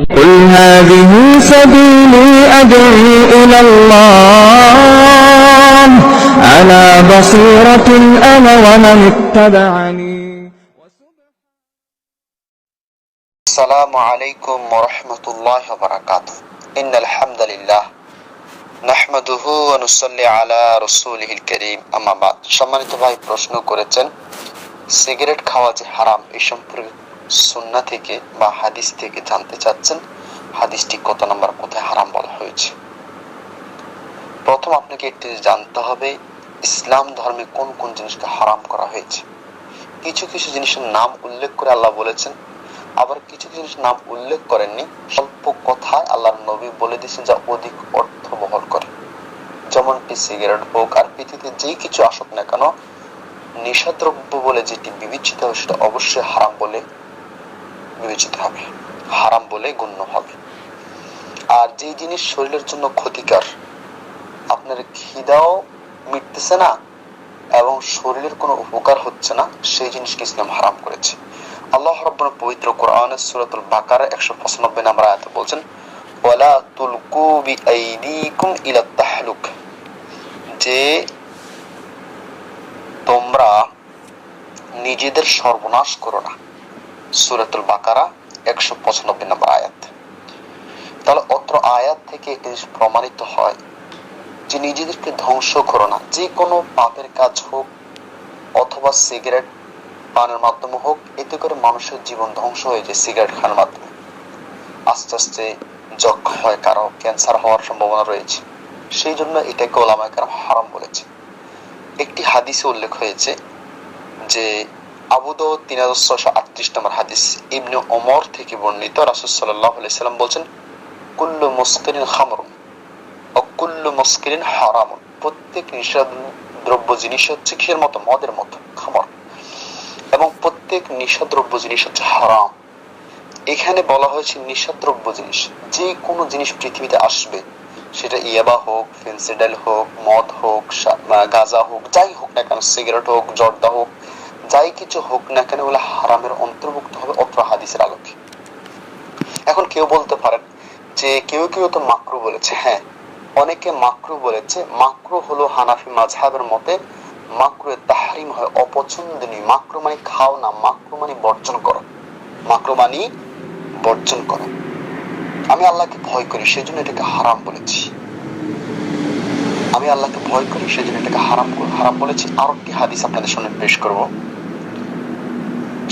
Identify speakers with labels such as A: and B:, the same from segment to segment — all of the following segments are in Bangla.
A: قل هذه سبيلي أدعو إلى الله على بصيرة أنا ومن اتبعني
B: السلام عليكم ورحمة الله وبركاته إن الحمد لله نحمده ونصلي على رسوله الكريم أما بعد সম্মানিত ভাই প্রশ্ন করেছেন সিগারেট খাওয়া যে হারাম এই সম্পর্কে সুন্না থেকে বা হাদিস থেকে জানতে চাচ্ছেন, হাদিসটি কত নম্বর কোথায় হারাম বলা হয়েছে? প্রথম আপনাকে একটি জানতে হবে, ইসলাম ধর্মে কোন কোন জিনিসকে হারাম করা হয়েছে? কিছু কিছু জিনিসের নাম উল্লেখ করে আল্লাহ বলেছেন, আবার কিছু কিছু জিনিস নাম উল্লেখ করেননি, স্বল্প কথায় আল্লাহর নবী বলে দিয়েছেন যা অধিক অর্থ বহন করে। যেমনটি সিগারেট হোক আর পৃথিবীতে যেই কিছু আসুক না কেন নেশাদ্রব্য বলে যেটি বিবেচিত হবে সেটা অবশ্যই হারাম বলে বিবেচিত হবে। হারাম বলে গণ্য হবে। আর যেই জিনিস শরীরের জন্য ক্ষতিকর, আপনার খিদাও মিটতেছে না এবং শরীরের কোনো উপকার হচ্ছে না, সেই জিনিসকে ইসলাম হারাম করেছে। আল্লাহ রাব্বুল পবিত্র কোরআনের সূরাতুল বাকারা 195 নম্বর আয়াতে বলছেন, ওয়ালা তুলকু বিআইদিকুম ইলা তাহলুক। যে তোমরা নিজেদের সর্বনাশ করো না। সূরাতুল বাকারা 195 নম্বর আয়াত। তাহলে অত্র আয়াত থেকে একটি জিনিস প্রমাণিত হয় যে নিজেদেরকে ধ্বংস করো না। যে কোনো পাপের কাজ হোক অথবা সিগারেট পানের মাধ্যমে হোক, এতে করে মানুষের জীবন ধ্বংস হয়ে যায় সিগারেট খাওয়ার মাধ্যমে। আস্তে আস্তে যক্ষ হয়, কারও ক্যান্সার হওয়ার সম্ভাবনা রয়েছে। সেই জন্য এটাকে ওলামায় কারণ হারাম বলেছে। একটি হাদিসে উল্লেখ হয়েছে যে আবুদ তিন হাজার ছশো আটত্রিশ নম্বর হাদিস। ইবনে ওমর থেকে বর্ণিত রাসুল সাল্লাহ সাল্লাম বলছেন, কুল্লু মুস্কিরিন খামরুন ও কুল্লু মুস্কিরিন হারামুন। প্রত্যেক নিষেধ দ্রব্য জিনিস হচ্ছে কিসের মতো? মদের মতো, খামর। এবং প্রত্যেক নিশাদ্রব্য জিনিস হচ্ছে হারাম। এখানে বলা হয়েছে নিশাদ্রব্য জিনিস। যে কোনো জিনিস পৃথিবীতে আসবে, সেটা ইয়াবা হোক, ফেন্সিডাল হোক, মদ হোক গাঁজা হোক, যাই হোক না কেন, সিগারেট হোক, জর্দা হোক যাই কিছু হোক না কেন ওগুলো হারামের অন্তর্ভুক্ত হবে অত্র হাদিসের আলোকে। এখন কেউ বলতে পারেন যে কেউ কেউ তো মাকরু বলেছে। হ্যাঁ অনেকে মাকরু বলেছে। মাকরু হলো হানাফি মাঝহাবের মতে মাকরু তাহারিম হয়, অপছন্দনীয়। মাকরু মানে খাও না, মাকরু মানে বর্জন করো। মাকরু মানে বর্জন করো। আমি আল্লাহকে ভয় করি, সেজন্য এটাকে হারাম বলেছি। আমি আল্লাহকে ভয় করি, সেজন্য এটাকে হারাম হারাম বলেছি। আর একটি হাদিস আপনাদের সামনে পেশ করব।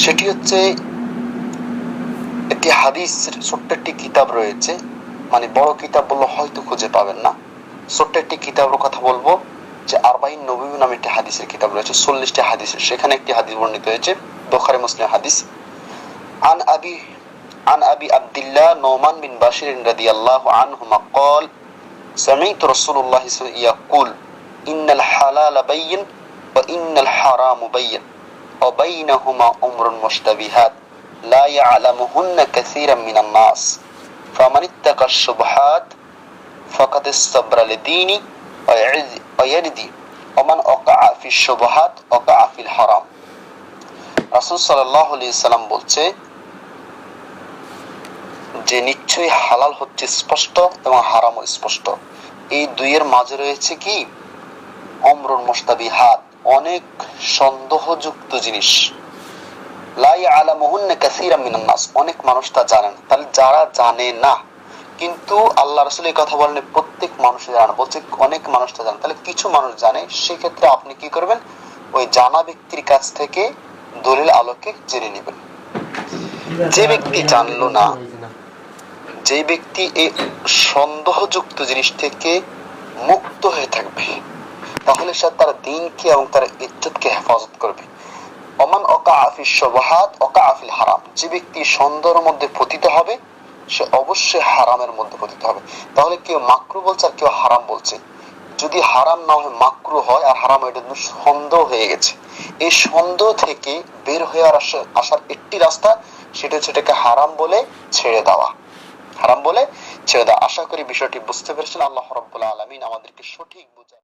B: সেটি হচ্ছে একটি হাদিস ছোট্ট একটি কিতাব রয়েছে মানে বড় কিতাব বললে হয়তো খুঁজে পাবেন না ছোট্ট একটি কিতাবের কথা বলবো যে আরবাইন নবী নামে একটি হাদিসের কিতাব রয়েছে চল্লিশটি হাদিসের সেখানে একটি হাদিস বর্ণিত হয়েছে বোখারি মুসলিম হাদিস আন আবি عن أبي عبد الله نومان بن بشير رضي الله عنهما قال سمعت رسول الله صلى الله عليه وسلم يقول إن الحلال بين وإن الحرام بين وبينهما أمر مشتبهات لا يعلمهن كثيرا من الناس فمن اتقى الشبهات فقد استبر لديني ويردي ومن أقع في الشبهات أقع في الحرام রাসূল সাল্লাল্লাহু আলাইহি সাল্লাম বলছে যে নিশ্চয়ই হালাল হচ্ছে স্পষ্ট এবং হারামও স্পষ্ট এই দুইয়ের মাঝে রয়েছে কি অমরুন মুস্তাবিহাত অনেক সন্দেহযুক্ত জিনিস। লাই আলামুহুন্না কাসীরা মিনান নাস। অনেক মানুষ তা জানেন। তাহলে যারা জানে না, কিন্তু আল্লাহ রাসূল এই কথা বলেন প্রত্যেক মানুষ জানে বলছে, অনেক মানুষ তা জানে। তাহলে কিছু মানুষ জানে, সেক্ষেত্রে আপনি কি করবেন? ওই জানা ব্যক্তির কাছ থেকে দলিল আলোকে জেনে নেবেন। যে ব্যক্তি জানলো না, যে ব্যক্তি এই সন্দেহযুক্ত জিনিস থেকে মুক্ত হয়ে থাকবে তাহলে সে তার দিনকে এবং তার ইজ্জতকে হেফাজত করবে। অমান অকা আফিস সবহাত অকা আফিল হারাম। যে ব্যক্তি সন্দেহের মধ্যে পতিত হবে, সে অবশ্যই হারামের মধ্যে পতিত হবে। তাহলে কেউ মাকরু বলছে আর কেউ হারাম বলছে। যদি হারাম না হয়, মাকরু হয় আর হারাম এটা সন্দেহ হয়ে গেছে। এই সন্দেহ থেকে বের হয়ে আসার একটি রাস্তা, সেটা এটাকে হারাম বলে ছেড়ে দেওয়া। হারাম বলে ছেড়ে দেওয়া। আশা করি বিষয়টি বুঝতে পেরেছেন। আল্লাহ রব্বুল আলমিন আমাদেরকে সঠিক বুঝা